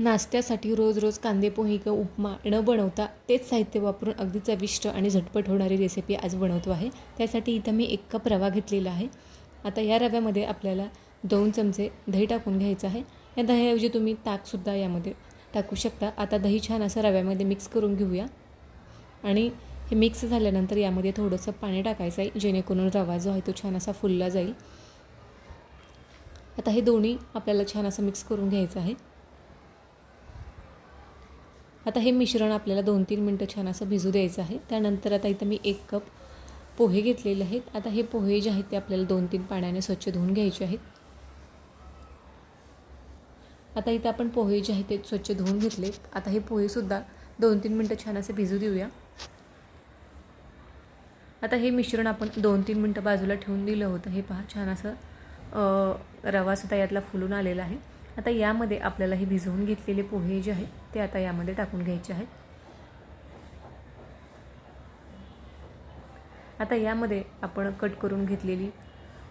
नाश्त्यासाठी रोज रोज कांदे पोहे किंवा उपमा न बनवता तेच साहित्य वापरून अगदी चविष्ट आणि झटपट होणारी रेसिपी आज बनवतो आहे. त्यासाठी इथं मी एक कप रवा घेतलेला आहे. आता या रव्यामध्ये आपल्याला दोन चमचे दही टाकून घ्यायचं आहे. या दह्याऐवजी तुम्ही ताकसुद्धा यामध्ये टाकू शकता. आता दही छान असं रव्यामध्ये मिक्स करून घेऊया. आणि हे मिक्स झाल्यानंतर यामध्ये थोडंसं पाणी टाकायचं आहे जेणेकरून रवा जो आहे तो छान असा फुलला जाईल. आता हे दोन्ही आपल्याला छान असं मिक्स करून घ्यायचं आहे. आता हे मिश्रण आपल्याला दोन तीन मिनटं छान असं भिजू द्यायचं आहे. त्यानंतर आता इथं मी एक कप पोहे घेतलेले आहेत. आता हे पोहे जे आहेत ते आपल्याला दोन तीन पाण्याने स्वच्छ धुवून घ्यायचे आहेत. आता इथं आपण पोहे जे आहेत ते स्वच्छ धुवून घेतले. आता हे पोहेसुद्धा दोन तीन मिनटं छान असे भिजू देऊया. आता हे मिश्रण आपण दोन तीन मिनटं बाजूला ठेवून दिलं होतं. हे पहा छान असं रवासुद्धा यातला फुलून आलेला आहे. आता यामध्ये आपल्याला हे भिजवून घेतलेले पोहे जे आहेत ते आता यामध्ये टाकून घ्यायचे आहेत. आता यामध्ये आपण कट करून घेतलेली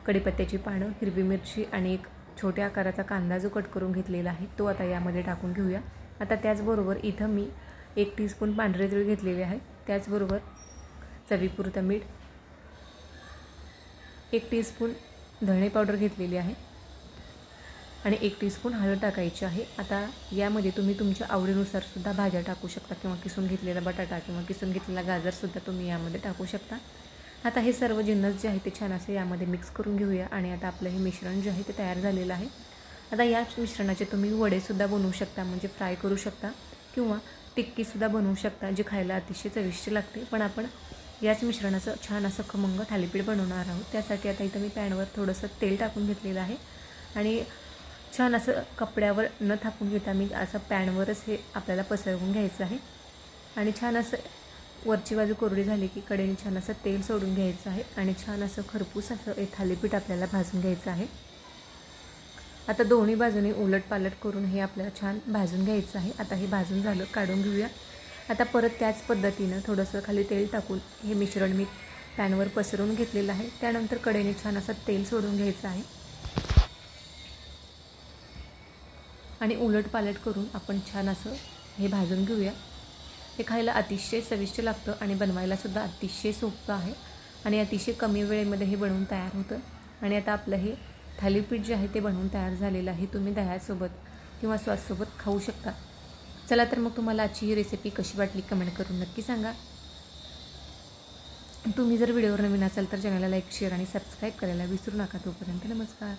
कढीपत्त्याची पानं हिरवी मिरची आणि एक छोट्या आकाराचा कांदा जो कट करून घेतलेला आहे तो आता यामध्ये टाकून घेऊया. आता त्याचबरोबर इथं मी एक टीस्पून पांढरे तीळ घेतलेले आहे. त्याचबरोबर चवीपुरतं मीठ एक टीस्पून धणे पावडर घेतलेली आहे. आणि एक टीस्पून हळद टाकायची आहे. आता यामध्ये तुम्ही तुमच्या आवडीनुसार सुद्धा भाज्या टाकू शकता किंवा किसून घेतलेला बटाटा किंवा किसून घेतलेला गाजरसुद्धा तुम्ही यामध्ये टाकू शकता. आता हे सर्व जिन्नस जे आहे ते छान असे यामध्ये मिक्स करून घेऊया आणि आता आपलं हे मिश्रण जे आहे ते तयार झालेलं आहे. आता या मिश्रणाचे तुम्ही वडेसुद्धा बनवू शकता म्हणजे फ्राय करू शकता किंवा टिक्कीसुद्धा बनवू शकता जे खायला अतिशय चविष्ट लागते. पण आपण याच मिश्रणाचं छान असं खमंग थालीपीठ बनवणार आहोत. त्यासाठी आता इथं मी पॅनवर थोडंसं तेल टाकून घेतलेलं आहे आणि छान असं कपड्यावर न थापून घेता मी असं पॅनवरच हे आपल्याला पसरवून घ्यायचं आहे. आणि छान असं वरची बाजू कोरडी झाली की कडेने छान असं तेल सोडून घ्यायचं आहे आणि छान असं खरपूस असं हे थालीपीठ आपल्याला भाजून घ्यायचं आहे. आता दोन्ही बाजूने उलट पालट करून हे आपल्याला छान भाजून घ्यायचं आहे. आता हे भाजून झालं काढून घेऊया. आता परत त्याच पद्धतीनं थोडंसं खाली तेल टाकून हे मिश्रण मी पॅनवर पसरवून घेतलेलं आहे. त्यानंतर कडेने छान असं तेल सोडून घ्यायचं आहे. आणि उलट पालट करून आपण छान असं हे भाजून घेऊया. हे खायला अतिशय चविष्ट लागतं आणि बनवायलासुद्धा अतिशय सोपं आहे. आणि अतिशय कमी वेळेमध्ये हे बनवून तयार होतं. आणि आता आपलं हे थालीपीठ जे आहे ते बनवून तयार झालेलं आहे. तुम्ही दह्यासोबत किंवा सॉससोबत खाऊ शकता. चला तर मग तुम्हाला आजची ही रेसिपी कशी वाटली कमेंट करून नक्की सांगा. तुम्ही जर व्हिडिओवर नवीन असाल तर चॅनलला लाईक शेअर आणि सबस्क्राईब करायला विसरू नका तोपर्यंत नमस्कार.